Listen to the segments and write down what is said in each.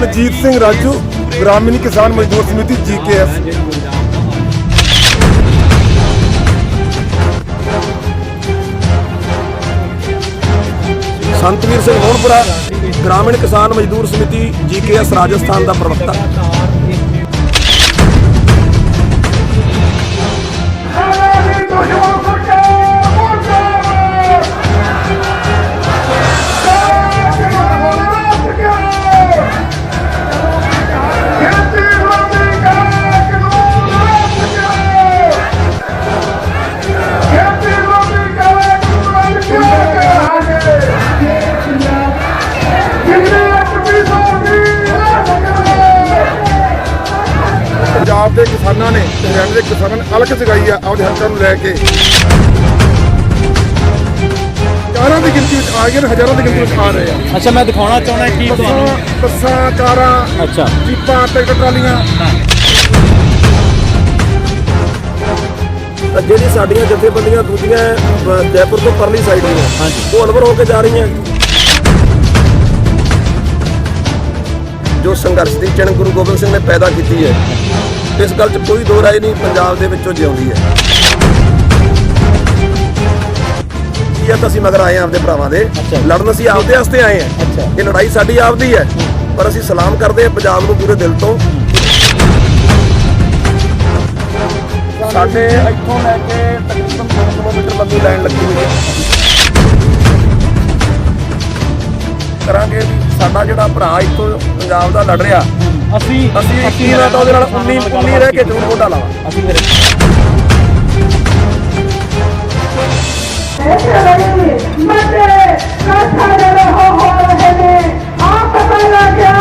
ਮਨਜੀਤ ਸਿੰਘ ਰਾਜੂ, ਗ੍ਰਾਮੀਣ ਕਿਸਾਨ ਮਜ਼ਦੂਰ ਸਮਿਤੀ ਜੀਕੇਐਸ। ਸੰਤਵੀਰ ਸਿੰਘ ਮੋਹਨਪੁਰਾ, ਗ੍ਰਾਮੀਣ ਕਿਸਾਨ ਮਜ਼ਦੂਰ ਸਮਿਤੀ ਜੀਕੇਐਸ ਰਾਜਸਥਾਨ ਦਾ ਪ੍ਰਵਕਤਾ। ਅਲਗ ਜਗਾਈ ਆ ਆਪਦੇ ਹੱਕਾਂ ਨੂੰ ਲੈ ਕੇ। ਹਜ਼ਾਰਾਂ ਦੀ ਗਿਣਤੀ ਵਿੱਚ ਆ ਗਏ ਨੇ ਹਜ਼ਾਰਾਂ ਦੀ ਗਿਣਤੀ ਵਿੱਚ ਆ ਰਹੇ ਆ। ਅੱਛਾ ਮੈਂ ਦਿਖਾਉਣਾ ਚਾਹੁੰਦਾ ਕਿ ਤੁਹਾਨੂੰ? ਬੱਸਾਂ ਬੱਸਾਂ ਕਾਰਾਂ ਅੱਛਾ। ਜੀਪਾਂ ਟਰੈਕਟਰ ਟਰਾਲੀਆਂ। ਤਾਂ ਜਿਹੜੀ ਸਾਡੀਆਂ ਜਥੇਬੰਦੀਆਂ ਦੂਜੀਆਂ ਜੈਪੁਰ ਤੋਂ ਪਰਲੀ ਸਾਈਡ ਦੀਆਂ ਹਾਂਜੀ। ਉਹ ਅਨਵਰ ਹੋ ਕੇ ਜਾ ਰਹੀਆਂ। ਜੋ ਸੰਘਰਸ਼ ਦੀ ਚਿਣ ਗੁਰੂ ਗੋਬਿੰਦ ਸਿੰਘ ਨੇ ਪੈਦਾ ਕੀਤੀ ਹੈ ਇਸ ਗੱਲ 'ਚ ਕੋਈ ਦੋ ਰਾਏ ਨਹੀਂ ਪੰਜਾਬ ਦੇ ਵਿੱਚੋਂ ਜਿਉਂਦੀ ਹੈ। ਇਹ ਤਾਂ ਅਸੀਂ ਮਗਰ ਆਏ ਹਾਂ ਆਪਦੇ ਭਰਾਵਾਂ ਦੇ। ਲੜਨ ਅਸੀਂ ਆਪਦੇ ਵਾਸਤੇ ਆਏ ਅੱਛਾ। ਇਹ ਲੜਾਈ ਸਾਡੀ ਆਪਦੀ ਹੈ ਪਰ ਅਸੀਂ ਸਲਾਮ ਕਰਦੇ ਹਾਂ ਪੰਜਾਬ ਨੂੰ ਪੂਰੇ ਦਿਲ ਤੋਂ। ਸਾਡੇ ਇੱਥੋਂ ਲੈ ਕੇ ਤਕਰੀਬਨ 2 ਕਿਲੋਮੀਟਰ ਲੰਬੀ ਲਾਈਨ ਲੱਗੀ ਹੋਈ ਹੈ। ਕਰਾਂਗੇ ਸਾਡਾ ਜਿਹੜਾ ਭਰਾ ਇੱਥੋਂ ਪੰਜਾਬ ਦਾ ਲੜ ਰਿਹਾ ਅਸੀਂ ਅਸੀਂ ਕੀ ਨਾ ਤਾਂ ਉਹਦੇ ਨਾਲ 19 19 ਰਹਿ ਕੇ ਜ਼ਰੂਰ ਮੋਢਾ ਲਾਵਾਂ ਅਸੀਂ ਫਿਰ ਮਤੇ ਕਾਠਾ ਜਿਹੜੇ ਹੋ ਹੋ ਰਹੇ ਨੇ ਆਪ ਪਤਾ ਲੱਗਿਆ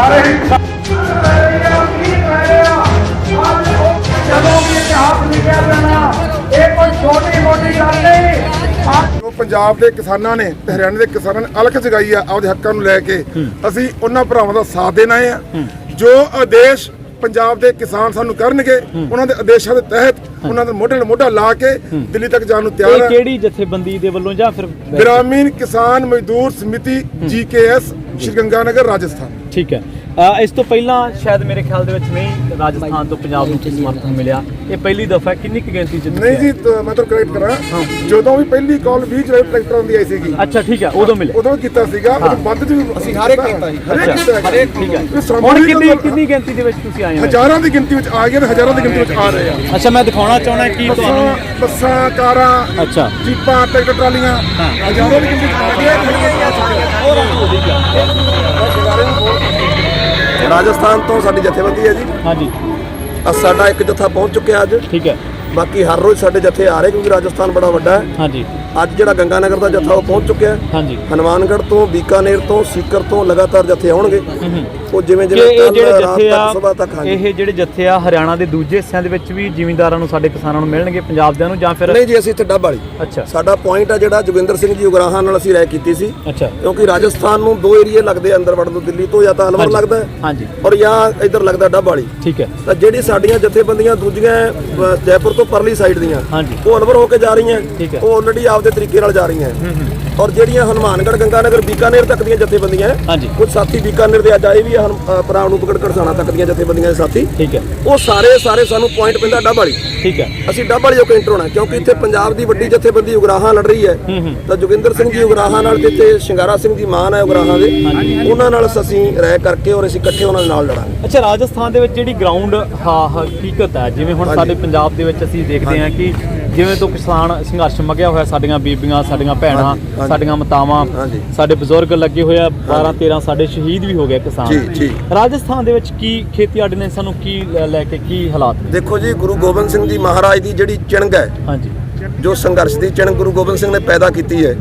ਸਾਰੇ ਹੀ ਕੀ ਕਹਿ ਰਹੇ ਆ ਅੱਜ ਉਹ ਜਦੋਂ ਵੀ ਇਤਿਹਾਸ ਲਿਖਿਆ ਜਾਣਾ ਇਹ ਕੋਈ ਛੋਟੀ ਮੋਟੀ ਗੱਲ ਨਹੀਂ। ਅੱਜ ਜੋ ਪੰਜਾਬ ਦੇ ਕਿਸਾਨਾਂ ਨੇ ਤੇ ਹਰਿਆਣਾ ਦੇ ਕਿਸਾਨਾਂ ਨੇ ਅਲਗ ਜਗਾਈ ਆ ਆਪਦੇ ਹੱਕਾਂ ਨੂੰ ਲੈ ਕੇ ਅਸੀਂ ਉਹਨਾਂ ਭਰਾਵਾਂ ਦਾ ਸਾਥ ਦੇਣਾ ਆ। ਜੋ ਆਦੇਸ਼ ਪੰਜਾਬ ਦੇ ਕਿਸਾਨ ਸਾਨੂੰ ਕਰਨਗੇ ਉਹਨਾਂ ਦੇ ਆਦੇਸ਼ਾਂ ਦੇ ਤਹਿਤ ਉਹਨਾਂ ਦੇ ਮੋਢੇ ਨਾਲ ਮੋਢਾ ਲਾ ਕੇ ਦਿੱਲੀ ਤੱਕ ਜਾਣ ਨੂੰ ਤਿਆਰ ਇਹ ਹੈ ਕਿਹੜੀ ਜਥੇਬੰਦੀ ਦੇ ਵੱਲੋਂ ਜਾਂ ਫਿਰ ਗ੍ਰਾਮੀਣ ਕਿਸਾਨ ਮਜ਼ਦੂਰ ਸਮਿਤੀ ਜੀਕੇਐਸ ਸ਼੍ਰੀ ਗੰਗਾਨਗਰ ਰਾਜਸਥਾਨ। ਠੀਕ ਹੈ। ਇਸ ਤੋਂ ਪਹਿਲਾਂ ਸ਼ਾਇਦ ਮੇਰੇ ਖਿਆਲ ਦੇ ਵਿੱਚ ਨਹੀਂ ਰਾਜਸਥਾਨ ਤੋਂ ਪੰਜਾਬ ਨੂੰ ਸਮਰਥਨ ਮਿਲਿਆ। ਇਹ ਪਹਿਲੀ ਦਫਾ ਕਿੰਨੀ ਕੁ ਗਿਣਤੀ ਚ ਨਹੀਂ ਜੀ ਹੈ? ਤਾਂ ਮੈਂ ਤੁਹਾਨੂੰ ਕਰੈਕਟ ਕਰਾਂ। ਜਦੋਂ ਵੀ ਪਹਿਲੀ ਕਾਲ 20 ਜੁਲਾਈ ਟਰੈਕਟਰਾਂ ਦੀ ਆਈ ਸੀਗੀ। ਅੱਛਾ ਠੀਕ ਹੈ ਉਦੋਂ ਮਿਲੇ। ਉਦੋਂ ਵੀ ਕੀਤਾ ਸੀਗਾ ਵੱਧ ਜੀ ਅਸੀਂ ਹਰ ਇੱਕ ਕੀਤਾ ਜੀ ਹਰੇਕ। ਠੀਕ ਹੈ। ਹੁਣ ਵੀ ਕਿੰਨੀ ਤਾਂ- ਕਿੰਨੀ ਗਿਣਤੀ ਦੇ ਵਿੱਚ ਤੁਸੀਂ ਆਏ ਹੋ? ਹਜ਼ਾਰਾਂ ਦੀ ਗਿਣਤੀ ਵਿੱਚ ਆ ਗਏ ਨੇ ਹਜ਼ਾਰਾਂ ਦੀ ਗਿਣਤੀ ਵਿੱਚ ਆ ਰਹੇ ਆ। ਅੱਛਾ ਮੈਂ ਦਿਖਾਉਣਾ ਚਾਹੁੰਦਾ ਕਿ ਤੁਹਾਨੂੰ ਬੱਸਾਂ ਕਾਰਾਂ ਅੱਛਾ। ਜੀਪਾਂ ਟਰੈਕਟਰ ਟਰਾਲੀਆਂ। ਹਜ਼ਾਰਾਂ ਦੀ ਗਿਣਤੀ ਵਿੱਚ ਆ ਗਏ ਰਾਜਸਥਾਨ ਤੋਂ ਸਾਡੀ ਜਥੇਬੰਦੀ ਹੈ ਜੀ। ਹਾਂਜੀ। ਅ ਸਾਡਾ ਇੱਕ ਜਥਾ ਪਹੁੰਚ ਚੁੱਕਿਆ ਅੱਜ। ਠੀਕ ਹੈ। ਬਾਕੀ ਹਰ ਰੋਜ਼ ਸਾਡੇ ਜਥੇ ਆ ਰਹੇ ਕਿਉਂਕਿ ਰਾਜਸਥਾਨ ਬੜਾ ਵੱਡਾ ਹੈ। ਹਾਂਜੀ। ਅੱਜ ਜਿਹੜਾ ਗੰਗਾਨਗਰ ਦਾ ਜਥਾ ਉਹ ਪਹੁੰਚ ਚੁੱਕਿਆ ਹੈ। ਹਾਂਜੀ। ਹਨੂਮਾਨਗੜ੍ਹ ਤੋਂ ਬੀਕਾਨੇਰ ਤੋਂ ਸੀਕਰ ਤੋਂ ਲਗਾਤਾਰ ਜਥੇ ਆਉਣਗੇ। ਉਹ ਜਿਵੇਂ ਜਿਵੇਂ ਇਹ ਜਿਹੜੇ ਜਥੇ ਆ ਇਹ ਜਿਹੜੇ ਜਥੇ ਆ ਹਰਿਆਣਾ ਦੇ ਦੂਜੇ ਹਿੱਸਿਆਂ ਦੇ ਵਿੱਚ ਵੀ ਜ਼ਿਮੀਂਦਾਰਾਂ ਨੂੰ ਸਾਡੇ ਕਿਸਾਨਾਂ ਨੂੰ ਮਿਲਣਗੇ ਪੰਜਾਬ ਦਿਆਂ ਨੂੰ ਜਾਂ ਫਿਰ ਨਹੀਂ ਜੀ ਅਸੀਂ ਇੱਥੇ ਡੱਬ ਵਾਲੀ। ਅੱਛਾ। ਸਾਡਾ ਪੁਆਇੰਟ ਆ ਜਿਹੜਾ ਜੋਗਿੰਦਰ ਸਿੰਘ ਜੀ ਉਗਰਾਹਾਂ ਨਾਲ ਅਸੀਂ ਰਾਏ ਕੀਤੀ ਸੀ। ਅੱਛਾ। ਕਿਉਂਕਿ ਰਾਜਸਥਾਨ ਨੂੰ ਦੋ ਏਰੀਏ ਲੱਗਦੇ ਅੰਦਰ ਵੜਨ ਨੂੰ ਦਿੱਲੀ ਤੋਂ ਜਾਂ ਤਾਂ ਅਲਵਰ ਹਾਂਜੀ। ਲੱਗਦਾ ਹਾਂਜੀ। ਔਰ ਜਾਂ ਇੱਧਰ ਲੱਗਦਾ ਡੱਬ ਵਾਲੀ। ਠੀਕ ਹੈ। ਤਾਂ ਜਿਹੜੀ ਸਾਡੀਆਂ ਜਥੇਬੰਦੀਆਂ ਦੂਜੀਆਂ ਜੈਪੁਰ ਤੋਂ ਪਰਲੀ ਸਾਈਡ ਦੀਆਂ ਉਹ ਅਨਵਰ ਹੋ ਕੇ ਜਾ ਰਹੀਆਂ। ਉਹ ਆਲਰੇਡੀ ਆਪਦੇ ਤਰੀਕੇ ਨਾਲ ਜਾ ਰਹੀਆਂ ਔਰ ਜਿਹੜੀਆਂ ਹਨੂਮਾਨਗੜ੍ਹ ਗੰਗਾਨਗਰ ਬੀਕਾਨੇਰ ਤੱਕ ਦੀਆਂ ਜਥੇਬੰਦੀਆਂ। ਕੁਝ ਸਾਥੀ ਬੀਕਾਨੇਰ ਦੇ ਅੱਜ ਆਏ ਵੀ ਪਰਾਉ ਨੂੰ ਪਕੜ ਕੜਸਾਣਾ ਤੱਕ ਦੀਆਂ ਜਥੇਬੰਦੀਆਂ ਦੇ ਸਾਥੀ ਠੀਕ ਹੈ। ਉਹ ਸਾਰੇ ਸਾਰੇ ਸਾਨੂੰ ਪੁਆਇੰਟ ਪੈਂਦਾ ਡੱਬ ਵਾਲੀ। ਠੀਕ ਹੈ। ਅਸੀਂ ਡੱਬ ਵਾਲੀ ਜੋ ਐਂਟਰ ਹੋਣਾ ਕਿਉਂਕਿ ਇੱਥੇ ਪੰਜਾਬ ਦੀ ਵੱਡੀ ਜਥੇਬੰਦੀ ਉਗਰਾਹਾਂ ਲੜ ਰਹੀ ਹੈ। ਤਾਂ ਜੋਗਿੰਦਰ ਸਿੰਘ ਜੀ ਉਗਰਾਹਾਂ ਨਾਲ ਜਿੱਥੇ ਸ਼ਿੰਗਾਰਾ ਸਿੰਘ ਜੀ ਮਾਨ ਹੈ ਉਗਰਾਹਾਂ ਦੇ ਉਹਨਾਂ ਨਾਲ ਅਸੀਂ ਰਾਏ ਕਰਕੇ ਔਰ ਅਸੀਂ ਇਕੱਠੇ ਉਹਨਾਂ ਦੇ ਨਾਲ ਲੜਾਂਗੇ। ਅੱਛਾ ਰਾਜਸਥਾਨ ਦੇ ਵਿੱਚ ਜਿਹੜੀ ਗਰਾਊਂਡ ਹਾਂ ਹਕੀਕਤ ਹੈ ਜਿਵੇਂ ਹੁਣ। ਸਾਡੇ ਪੰਜਾਬ ਦੇ ਵਿੱਚ ਅਸੀਂ ਦੇਖਦੇ ਹਾਂ ਕਿ ਜਿਵੇਂ ਤੋਂ ਕਿਸਾਨ ਸੰਘਰਸ਼ ਮਗਿਆ ਹੋਇਆ ਸਾਡੀਆਂ ਬੀਬੀਆਂ ਸਾਡੀਆਂ ਭੈਣਾਂ। ਸਾਡੀਆਂ ਮਾਤਾਵਾਂ। ਸਾਡੇ ਬਜ਼ੁਰਗ ਲੱਗੇ ਹੋਏ ਆ 12 13 ਸਾਡੇ ਸ਼ਹੀਦ ਵੀ ਹੋ ਗਏ ਕਿਸਾਨ। ਜੀ, ਜੀ। ਰਾਜਸਥਾਨ ਦੇ ਵਿੱਚ ਕੀ ਖੇਤੀ ਆਰਡੀਨੈਂਸਾਂ ਨੂੰ ਕੀ ਲੈ ਕੇ ਕੀ ਹਾਲਾਤ ਨੇ? ਦੇਖੋ ਜੀ ਗੁਰੂ ਗੋਬਿੰਦ ਸਿੰਘ ਜੀ ਮਹਾਰਾਜ ਦੀ ਜਿਹੜੀ ਚਿਣਗ ਹੈ ਹਾਂਜੀ। ਜੋ ਸੰਘਰਸ਼ ਦੀ ਚਿਣ ਗੁਰੂ ਗੋਬਿੰਦ ਸਿੰਘ ਨੇ ਪੈਦਾ ਕੀਤੀ ਹੈ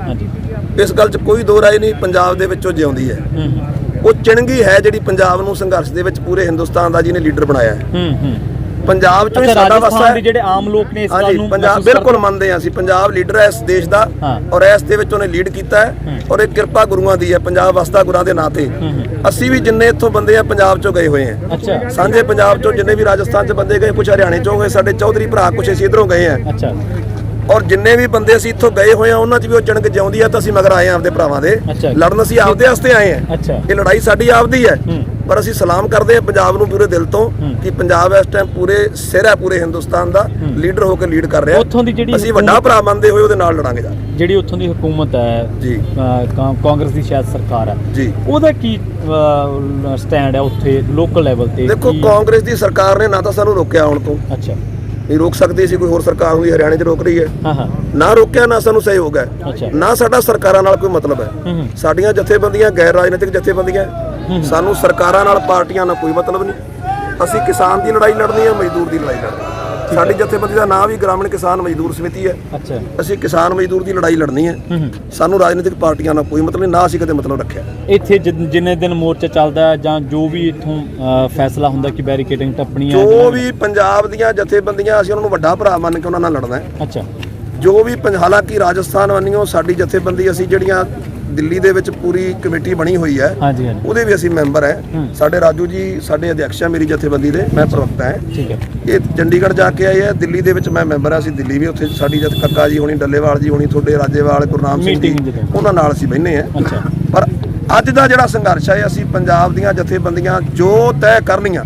ਇਸ ਗੱਲ 'ਚ ਕੋਈ ਦੋ ਰਾਏ ਨਹੀਂ ਪੰਜਾਬ ਦੇ ਵਿੱਚੋਂ ਜਿਉਂਦੀ ਹੈ। ਉਹ ਚਿਣਗੀ ਹੈ ਜਿਹੜੀ ਪੰਜਾਬ ਨੂੰ ਸੰਘਰਸ਼ ਦੇ ਵਿੱਚ ਪੂਰੇ ਹਿੰਦੁਸਤਾਨ ਦਾ ਜਿਹਨੇ ਲੀਡਰ ਬਣਾਇਆ ਹੈ। ਹੂੰ ਹੂੰ। ਪੰਜਾਬ ਚੋਂ ਹੀ ਸਾਡਾ ਵਸਾ ਹੈ ਜਿਹੜੇ ਆਮ ਲੋਕ ਨੇ ਇਸ ਗੱਲ ਨੂੰ ਪੰਜਾਬ ਬਿਲਕੁਲ? ਮੰਨਦੇ ਹਾਂ ਅਸੀਂ ਪੰਜਾਬ ਲੀਡਰ ਹੈ ਇਸ ਦੇਸ਼ ਦਾ। ਔਰ ਇਸ ਦੇ ਵਿੱਚ ਉਹਨੇ ਲੀਡ ਕੀਤਾ ਹੈ। ਔਰ ਇਹ ਕਿਰਪਾ ਗੁਰੂਆਂ ਦੀ ਹੈ ਪੰਜਾਬ ਵਸਦਾ ਗੁਰਾਂ ਦੇ ਨਾਂ ਤੇ। ਅਸੀਂ ਵੀ ਜਿੰਨੇ ਇੱਥੋਂ ਬੰਦੇ ਆ ਪੰਜਾਬ ਚੋਂ ਗਏ ਹੋਏ ਆ ਸਾਂਝੇ ਪੰਜਾਬ ਚੋਂ ਜਿੰਨੇ ਵੀ ਰਾਜਸਥਾਨ ਚ ਬੰਦੇ ਗਏ ਕੁਝ ਹਰਿਆਣੇ ਚੋਂ ਗਏ ਸਾਡੇ ਚੌਧਰੀ ਭਰਾ ਕੁਝ ਅਸੀਂ ਇਧਰੋਂ ਗਏ ਆ ਅੱਛਾ ਔਰ ਜਿੰਨੇ ਵੀ ਬੰਦੇ ਅਸੀਂ ਇੱਥੋਂ ਗਏ ਹੋਏ ਆ ਉਹਨਾਂ 'ਚ ਵੀ ਉਹ ਚਣਕ ਜਿਉਂਦੀ ਆ ਤਾਂ ਅਸੀਂ ਮਗਰ ਆਏ ਆ ਆਪਦੇ ਭਰਾਵਾਂ ਦੇ। ਲੜਨ ਅਸੀਂ ਆਪਦੇ ਵਾਸਤੇ ਆਏ ਆ ਇਹ ਲੜਾਈ ਸਾਡੀ ਆਪਦੀ ਹੂੰ। ਪਰ ਅਸੀਂ ਸਲਾਮ ਕਰਦੇ ਹਾਂ ਪੰਜਾਬ ਨੂੰ ਪੂਰੇ ਦਿਲ ਤੋਂ। ਕਿ ਪੰਜਾਬ ਇਸ ਟਾਈਮ ਪੂਰੇ ਸਿਰ ਹੈ ਪੂਰੇ ਹਿੰਦੁਸਤਾਨ ਦਾ ਲੀਡਰ ਹੋ ਕੇ ਲੀਡ ਕਰ ਰਿਹਾ। ਉੱਥੋਂ ਦੀ ਜਿਹੜੀ ਅਸੀਂ ਵੱਡਾ ਭਰਾ ਮੰਨਦੇ ਹੋਏ ਉਹਦੇ ਨਾਲ ਲੜਾਂਗੇ ਜਾ। ਜਿਹੜੀ ਉੱਥੋਂ ਦੀ ਹਕੂਮਤ ਹੈ ਜੀ। ਕਾਂਗਰਸ ਦੀ ਸ਼ਾਇਦ ਸਰਕਾਰ ਹੈ। ਜੀ। ਉਹਦਾ ਕੀ ਸਟੈਂਡ ਹੈ ਉੱਥੇ ਲੋਕਲ ਲੈਵਲ ਤੇ? ਦੇਖੋ ਕਾਂਗਰਸ ਦੀ ਸਰਕਾਰ ਨੇ ਨਾ ਤਾਂ ਸਾਨੂੰ ਰੋਕਿਆ ਆਉਣ ਤੋਂ। ਅੱਛਾ। ਨਹੀਂ ਰੋਕ ਸਕਦੀ ਸੀ ਕੋਈ ਹੋਰ ਸਰਕਾਰ ਹੁੰਦੀ ਹਰਿਆਣੇ 'ਚ ਰੋਕ ਰਹੀ ਹੈ। ਨਾ ਰੋਕਿਆ ਨਾ ਸਾਨੂੰ ਸਹਿਯੋਗ ਹੈ। ਨਾ ਸਾਡਾ ਸਰਕਾਰਾਂ ਨਾਲ ਕੋਈ ਮਤਲਬ ਹੈ। ਸਾਡੀਆਂ ਜਥੇਬੰਦੀਆਂ ਗੈਰ ਰਾਜਨੀਤਿਕ ਜਥੇਬੰਦੀਆਂ। ਸਾਨੂੰ ਸਰਕਾਰਾਂ ਨਾਲ ਪਾਰਟੀਆਂ ਨਾਲ ਕੋਈ ਮਤਲਬ ਨਹੀਂ। ਅਸੀਂ ਕਿਸਾਨ ਦੀ ਲੜਾਈ ਲੜਨੀ ਹੈ ਮਜ਼ਦੂਰ ਦੀ ਲੜਾਈ ਲੜਨੀ ਹੈ। ਸਾਡੀ ਜਥੇਬੰਦੀ ਦਾ ਨਾਮ ਵੀ ਗ੍ਰਾਮੀਣ ਕਿਸਾਨ ਮਜ਼ਦੂਰ ਸਮਿਤੀ ਹੈ। ਅੱਛਾ। ਅਸੀਂ ਕਿਸਾਨ ਮਜ਼ਦੂਰ ਦੀ ਲੜਾਈ ਲੜਨੀ ਹੈ। ਸਾਨੂੰ ਰਾਜਨੀਤਿਕ ਪਾਰਟੀਆਂ ਨਾਲ ਕੋਈ ਮਤਲਬ ਨਹੀਂ ਨਾ ਅਸੀਂ ਕਦੇ ਮਤਲਬ ਰੱਖਿਆ। ਇੱਥੇ ਜਿੰਨੇ ਦਿਨ ਮੋਰਚਾ ਚੱਲਦਾ ਜਾਂ ਜੋ ਵੀ ਇੱਥੋਂ ਫੈਸਲਾ ਹੁੰਦਾ ਕਿ ਬੈਰੀਕੇਡਿੰਗ ਟੱਪਣੀ ਹੈ ਜੋ ਵੀ ਪੰਜਾਬ ਦੀਆਂ ਜਥੇਬੰਦੀਆਂ ਅਸੀਂ ਉਹਨਾਂ ਨੂੰ ਵੱਡਾ ਭਰਾ ਮੰਨ ਕੇ ਉਹਨਾਂ ਨਾਲ ਲੜਨਾ ਹੈ। ਅੱਛਾ। ਜੋ ਵੀ ਹਾਲਾਂਕਿ ਰਾਜਸਥਾਨ ਵੰਨੀਓ ਸਾਡੀ ਜਥੇਬੰਦੀ ਅਸੀਂ ਜਿਹੜੀਆਂ ਦਿੱਲੀ ਦੇ ਵਿੱਚ ਪੂਰੀ ਕਮੇਟੀ ਬਣੀ ਹੋਈ ਹੈ। ਹਾਂਜੀ ਹਾਂਜੀ। ਉਹਦੇ ਵੀ ਅਸੀਂ ਮੈਂਬਰ ਹੈ। ਸਾਡੇ ਰਾਜੂ ਜੀ ਸਾਡੇ ਅਧਿਕਸ਼ ਹੈ ਮੇਰੀ ਜਥੇਬੰਦੀ ਦੇ ਮੈਂ ਪ੍ਰਵਕਤਾ ਹੈ। ਠੀਕ ਹੈ। ਇਹ ਚੰਡੀਗੜ੍ਹ ਜਾ ਕੇ ਆਏ ਆ ਦਿੱਲੀ ਦੇ ਵਿੱਚ ਮੈਂ ਮੈਂਬਰ ਆ ਅਸੀਂ ਦਿੱਲੀ ਵੀ ਉੱਥੇ ਸਾਡੀ ਜਥ ਕੱਕਾ ਜੀ ਹੋਣੀ ਡੱਲੇਵਾਲ ਜੀ ਹੋਣੀ ਤੁਹਾਡੇ ਰਾਜੇਵਾਲ ਗੁਰਨਾਮ ਸਿੰਘ ਜੀ ਜਦੋਂ। ਉਹਨਾਂ ਨਾਲ ਅਸੀਂ ਬਹਿੰਦੇ ਆ ਅੱਛਾ। ਪਰ ਅੱਜ ਦਾ ਜਿਹੜਾ ਸੰਘਰਸ਼ ਹੈ ਅਸੀਂ ਪੰਜਾਬ ਦੀਆਂ ਜਥੇਬੰਦੀਆਂ ਜੋ ਤੈਅ ਕਰਨੀਆਂ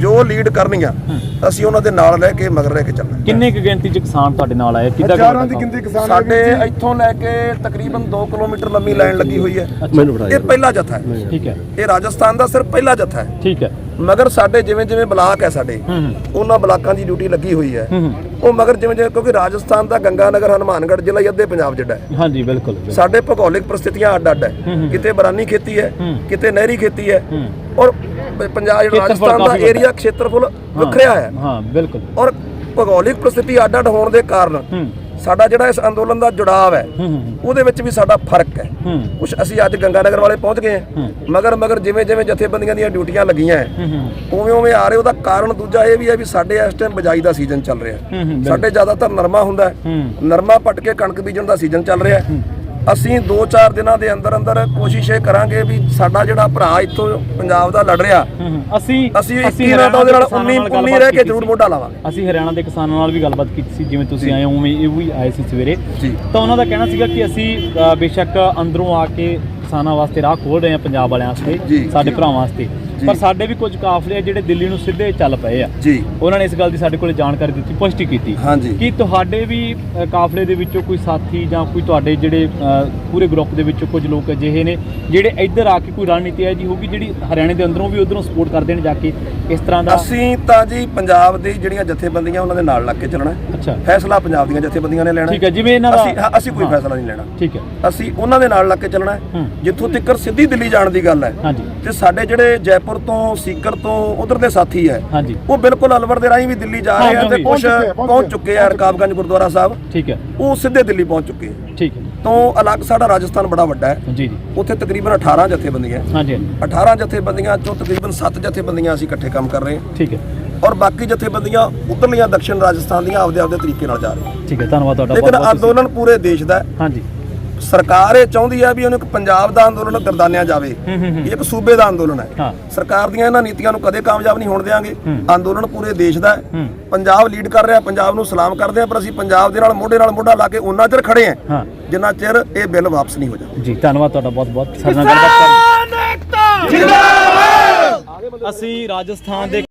ਜੋ ਲੀਡ ਕਰਨੀਆਂ ਅਸੀਂ ਉਹਨਾਂ ਦੇ ਨਾਲ ਰਹਿ ਕੇ ਮਗਰ ਰਹਿ ਕੇ ਚੱਲਣਾ। ਕਿੰਨੇ ਕੁ ਗਿਣਤੀ ਚ ਕਿਸਾਨ ਤੁਹਾਡੇ ਨਾਲ ਆਏ? ਕਿੱਦਾਂ ਹਜ਼ਾਰਾਂ ਦੀ ਗਿਣਤੀ ਕਿਸਾਨ ਸਾਡੇ ਇੱਥੋਂ ਲੈ ਕੇ ਤਕਰੀਬਨ 2 ਕਿਲੋਮੀਟਰ ਲੰਮੀ ਲਾਈਨ ਲੱਗੀ ਹੋਈ ਹੈ। ਇਹ ਪਹਿਲਾ ਜਥਾ ਹੈ। ਠੀਕ ਹੈ। ਇਹ ਰਾਜਸਥਾਨ ਦਾ ਸਿਰਫ ਪਹਿਲਾ ਜਥਾ ਹੈ। ਠੀਕ ਹੈ। ਮਗਰ ਸਾਡੇ ਜਿਵੇਂ ਜਿਵੇਂ ਬਲਾਕ ਹੈ ਸਾਡੇ ਉਹਨਾਂ ਬਲਾਕਾਂ ਦੀ ਡਿਊਟੀ ਲੱਗੀ ਹੋਈ ਹੈ। ਉਹ ਮਗਰ ਜਿਵੇਂ ਜਿਵੇਂ ਕਿਉਂਕਿ ਰਾਜਸਥਾਨ ਦਾ ਗੰਗਾਨਗਰ ਹਨੂਮਾਨਗੜ੍ਹ ਜ਼ਿਲ੍ਹਾ ਹੀ ਅੱਧੇ ਪੰਜਾਬ ਜਿੱਡਾ ਹੈ ਹਾਂਜੀ ਬਿਲਕੁਲ। ਸਾਡੇ ਭੂਗੋਲਿਕ ਪ੍ਰਸਥਿਤੀਆਂ ਅੱਡ ਅੱਡ ਹੈ। ਕਿਤੇ ਬਰਾਨੀ ਖੇਤੀ ਹੈ। ਕਿਤੇ ਨਹਿਰੀ ਖੇਤੀ ਹੈ। ਔਰ ਪੰਜਾਬ ਜਿਹੜਾ ਰਾਜਸਥਾਨ ਦਾ ਏਰੀਆ ਖੇਤਰਫਲ ਵੱਖਰਿਆ ਹੈ। ਹਾਂ ਬਿਲਕੁਲ। ਔਰ ਭੂਗੋਲਿਕ ਪ੍ਰਸਥਿਤੀ ਅੱਡ ਅੱਡ ਹੋਣ ਦੇ ਕਾਰਨ ਸਾਡਾ ਜਿਹੜਾ ਇਸ ਅੰਦੋਲਨ ਦਾ ਜੁੜਾਵ ਹੈ ਉਹਦੇ ਵਿੱਚ ਵੀ ਸਾਡਾ ਫ਼ਰਕ ਹੈ। ਕੁਛ ਅਸੀਂ ਅੱਜ ਗੰਗਾਨਗਰ ਵਾਲੇ ਪਹੁੰਚ ਗਏ ਹਾਂ। ਮਗਰ ਮਗਰ ਜਿਵੇਂ ਜਿਵੇਂ ਜਥੇਬੰਦੀਆਂ ਦੀਆਂ ਡਿਊਟੀਆਂ ਲੱਗੀਆਂ ਹੈ ਉਵੇਂ ਉਵੇਂ ਆ ਰਹੇ। ਉਹਦਾ ਕਾਰਨ ਦੂਜਾ ਇਹ ਵੀ ਹੈ ਵੀ ਸਾਡੇ ਇਸ ਟਾਈਮ ਬਿਜਾਈ ਦਾ ਸੀਜ਼ਨ ਚੱਲ ਰਿਹਾ ਸਾਡੇ ਜ਼ਿਆਦਾਤਰ ਨਰਮਾ ਹੁੰਦਾ ਨਰਮਾ ਪੱਟ ਕੇ ਕਣਕ ਬੀਜਣ ਦਾ ਸੀਜ਼ਨ ਚੱਲ ਰਿਹਾ ਹੈ। ਅਸੀਂ 2-4 ਦਿਨਾਂ ਦੇ ਅੰਦਰ ਅੰਦਰ ਕੋਸ਼ਿਸ਼ ਇਹ ਕਰਾਂਗੇ ਵੀ ਸਾਡਾ ਜਿਹੜਾ ਭਰਾ ਇੱਥੋਂ ਪੰਜਾਬ ਦਾ ਲੜ ਰਿਹਾ। ਅਸੀਂ ਅਸੀਂ 21 ਹਰਿਆਣਾ ਨਾਲ ਉਹਦੇ ਨਾਲ ਦੇ ਕਿਸਾਨਾਂ 19 ਗੱਲਬਾਤ 19 ਰਹਿ ਕੇ ਜ਼ਰੂਰ। ਮੋਢਾ ਲਾਵਾਂਗੇ ਅਸੀਂ ਹਰਿਆਣਾ ਦੇ ਕਿਸਾਨਾਂ ਨਾਲ ਵੀ ਗੱਲਬਾਤ ਕੀਤੀ ਸੀ ਜਿਵੇਂ ਤੁਸੀਂ ਆਏ ਹੋ ਉਵੇਂ ਇਹ ਵੀ ਆਏ ਸੀ ਸਵੇਰੇ। ਤਾਂ ਉਹਨਾਂ ਦਾ ਕਹਿਣਾ ਸੀਗਾ ਕਿ ਅਸੀਂ ਬੇਸ਼ੱਕ ਅੰਦਰੋਂ ਆ ਕੇ ਕਿਸਾਨਾਂ ਵਾਸਤੇ ਰਾਹ ਖੋਲ ਰਹੇ ਹਾਂ ਪੰਜਾਬ ਵਾਲਿਆਂ ਵਾਸਤੇ ਸਾਡੇ। ਭਰਾਵਾਂ ਵਾਸਤੇ ਪਰ ਸਾਡੇ ਵੀ ਕੁਝ ਕਾਫਲੇ ਆ ਜਿਹੜੇ ਦਿੱਲੀ ਨੂੰ ਸਿੱਧੇ ਚੱਲ ਪਏ ਆ। ਜੀ। ਉਹਨਾਂ ਨੇ ਇਸ ਗੱਲ ਦੀ ਸਾਡੇ ਕੋਲੇ ਜਾਣਕਾਰੀ ਦਿੱਤੀ ਪੁਸ਼ਟੀ ਕੀਤੀ। ਹਾਂਜੀ। ਕਿ ਤੁਹਾਡੇ ਵੀ ਕਾਫਲੇ ਦੇ ਵਿੱਚੋਂ ਕੋਈ ਸਾਥੀ ਜਾਂ ਕੋਈ ਤੁਹਾਡੇ ਜਿਹੜੇ ਪੂਰੇ ਗਰੁੱਪ ਦੇ ਵਿੱਚੋਂ ਕੁਝ ਲੋਕ ਅਜਿਹੇ ਨੇ ਜਿਹੜੇ ਇੱਧਰ ਆ ਕੇ ਕੋਈ ਰਣਨੀਤੀ ਹੈ ਜੀ ਹੋਊਗੀ ਜਿਹੜੀ ਹਰਿਆਣੇ ਦੇ ਅੰਦਰੋਂ ਵੀ ਉਧਰੋਂ ਸਪੋਰਟ ਕਰਦੇ ਨੇ ਜਾ ਕੇ ਇਸ ਤਰ੍ਹਾਂ ਦਾ? ਅਸੀਂ ਤਾਂ ਜੀ ਪੰਜਾਬ ਦੀ ਜਿਹੜੀਆਂ ਜਥੇਬੰਦੀਆਂ ਉਹਨਾਂ ਦੇ ਨਾਲ ਲੱਗ ਕੇ ਚੱਲਣਾ। ਅੱਛਾ। ਫੈਸਲਾ ਪੰਜਾਬ ਦੀਆਂ ਜਥੇਬੰਦੀਆਂ ਨੇ ਲੈਣਾ। ਠੀਕ ਹੈ ਜਿਵੇਂ ਇਹਨਾਂ ਦਾ ਅਸੀਂ ਕੋਈ ਫੈਸਲਾ ਨਹੀਂ ਲੈਣਾ। ਠੀਕ ਹੈ। ਅਸੀਂ ਉਹਨਾਂ ਦੇ ਨਾਲ ਲੱਗ ਕੇ ਚੱਲਣਾ। ਜਿੱਥੋਂ ਤੱਕ ਸਿੱਧੀ ਦਿੱਲੀ ਜਾਣ ਦੀ ਗੱਲ ਹੈ। ਹਾਂਜੀ। ਤੇ ਸਾਡੇ ਜਿਹੜੇ ਜੈਪੁਰ ਤੋਂ ਸੀਕਰ ਤੋਂ ਉਧਰ ਦੇ ਸਾਥੀ ਹੈ। ਹਾਂਜੀ। ਉਹ ਬਿਲਕੁਲ ਅਲਵਰ ਦੇ ਰਾਹੀਂ ਵੀ ਦਿੱਲੀ ਜਾ ਰਹੇ ਆ ਤੇ। ਕੁਝ ਪਹੁੰਚ ਚੁੱਕੇ ਆ, ਪਹੁੰਚ ਚੁੱਕੇ ਆ। ਰਕਾਬਗੰਜ ਗੁਰਦੁਆਰਾ ਸਾਹਿਬ। ਠੀਕ ਹੈ। ਉਹ ਸਿੱਧੇ ਦਿੱਲੀ ਪਹੁੰਚ ਚੁੱਕੇ ਠੀਕ ਹੈ। ਤੋਂ ਅਲੱਗ ਸਾਡਾ ਰਾਜਸਥਾਨ ਬੜਾ ਵੱਡਾ ਹੈ। ਜੀ ਜੀ। ਉੱਥੇ ਤਕਰੀਬਨ 18 ਜਥੇਬੰਦੀਆਂ ਹਾਂਜੀ ਹਾਂਜੀ। 18 ਜਥੇਬੰਦੀਆਂ ਚੋਂ ਤਕਰੀਬਨ 7 ਜਥੇਬੰਦੀਆਂ ਅਸੀਂ ਇਕੱਠੇ ਕੰਮ ਕਰ ਰਹੇ ਹਾਂ। ਠੀਕ ਹੈ। ਔਰ ਬਾਕੀ ਜਥੇਬੰਦੀਆਂ ਉਧਰਲੀਆਂ ਦਕਸ਼ਣ ਰਾਜਸਥਾਨ ਦੀਆਂ ਆਪਦੇ ਆਪਦੇ ਤਰੀਕੇ ਨਾਲ ਜਾ ਰਹੀਆਂ। ਠੀਕ ਹੈ ਧੰਨਵਾਦ ਤੁਹਾਡਾ ਲੇਕਿਨ ਬਹੁਤ-ਬਹੁਤ। ਅੰਦੋਲਨ ਪੂਰੇ ਦੇਸ਼ ਦਾ ਹੈ। ਹਾਂਜੀ। ਸਰਕਾਰ ਇਹ ਚਾਹੁੰਦੀ ਹੈ ਵੀ ਉਹਨੂੰ ਇੱਕ ਪੰਜਾਬ ਦਾ ਅੰਦੋਲਨ ਗਰਦਾਨਿਆ ਜਾਵੇ। ਇਹ ਇੱਕ ਸੂਬੇ ਦਾ ਅੰਦੋਲਨ ਹੈ। ਹਾਂ। ਸਰਕਾਰ ਦੀਆਂ ਇਹਨਾਂ ਨੀਤੀਆਂ ਨੂੰ ਕਦੇ ਕਾਮਯਾਬ ਨਹੀਂ ਹੋਣ ਦੇਵਾਂਗੇ। ਅੰਦੋਲਨ ਪੂਰੇ ਦੇਸ਼ ਦਾ ਹੈ। ਪੰਜਾਬ ਲੀਡ ਕਰ ਰਿਹਾ ਪੰਜਾਬ ਨੂੰ ਸਲਾਮ ਕਰਦੇ ਆ ਪਰ ਅਸੀਂ ਪੰਜਾਬ ਦੇ ਨਾਲ ਮੋਢੇ ਨਾਲ ਮੋਢਾ ਲਾ ਕੇ ਉਹਨਾਂ ਚਿਰ ਖੜੇ ਆ ਹਾਂ। ਜਿੰਨਾ ਚਿਰ ਇਹ ਬਿੱਲ ਵਾਪਸ ਨਹੀਂ ਹੋ ਜਾਂਦਾ। ਜੀ ਧੰਨਵਾਦ ਤੁਹਾਡਾ ਬਹੁਤ ਬਹੁਤ। ਸਾਡੇ ਨਾਲ ਗੱਲਬਾਤ ਕਰਨ ਅਸੀਂ ਰਾਜਸਥਾਨ ਦੇ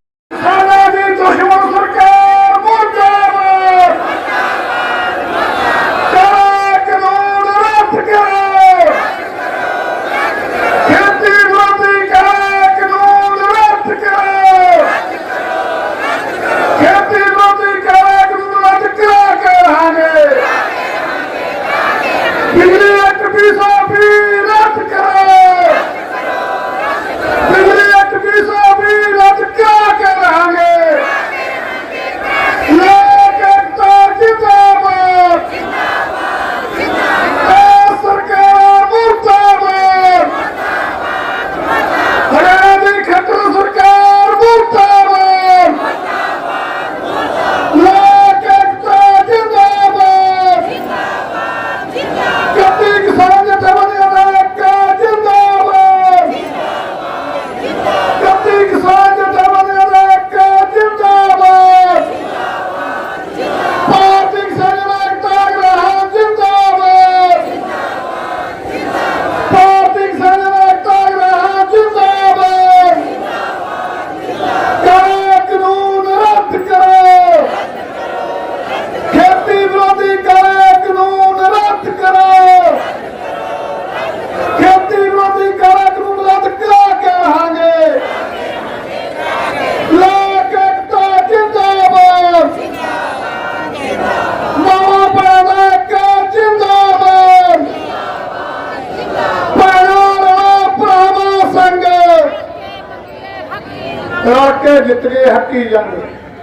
ਰਲ ਕੇ ਜਿੱਤ ਗਏ ਹੱਕੀ ਜੰਗ।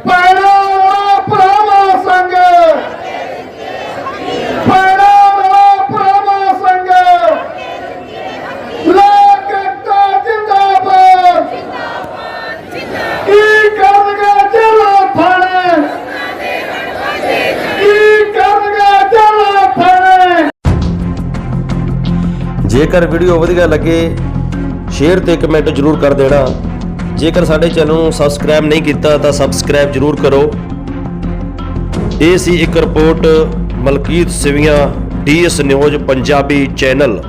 ਪੈਣਾ ਭਰਾਵਾ ਸੰਗ। ਪੈਣਾ ਭਰਾਵਾ ਸੰਗ। ਲੋਕ ਜਿੰਦਾਬਾਦ। ਕੀ ਕਰਨਗੇ ਚਲੋ ਫੜੇ ਕੀ ਕਰਨਗੇ ਚਲੋ ਫੜੇ ਜੇਕਰ ਵੀਡੀਓ ਵਧੀਆ ਲੱਗੇ, ਸ਼ੇਅਰ ਤੇ ਕਮੈਂਟ ਜਰੂਰ ਕਰ ਦੇਣਾ। ਜੇਕਰ ਸਾਡੇ ਚੈਨਲ ਨੂੰ ਸਬਸਕ੍ਰਾਈਬ ਨਹੀਂ ਕੀਤਾ, ਤਾਂ ਸਬਸਕ੍ਰਾਈਬ ਜਰੂਰ ਕਰੋ। ਇਹ ਸੀ ਇੱਕ report Malkit Sivian, DS news, Punjabi channel.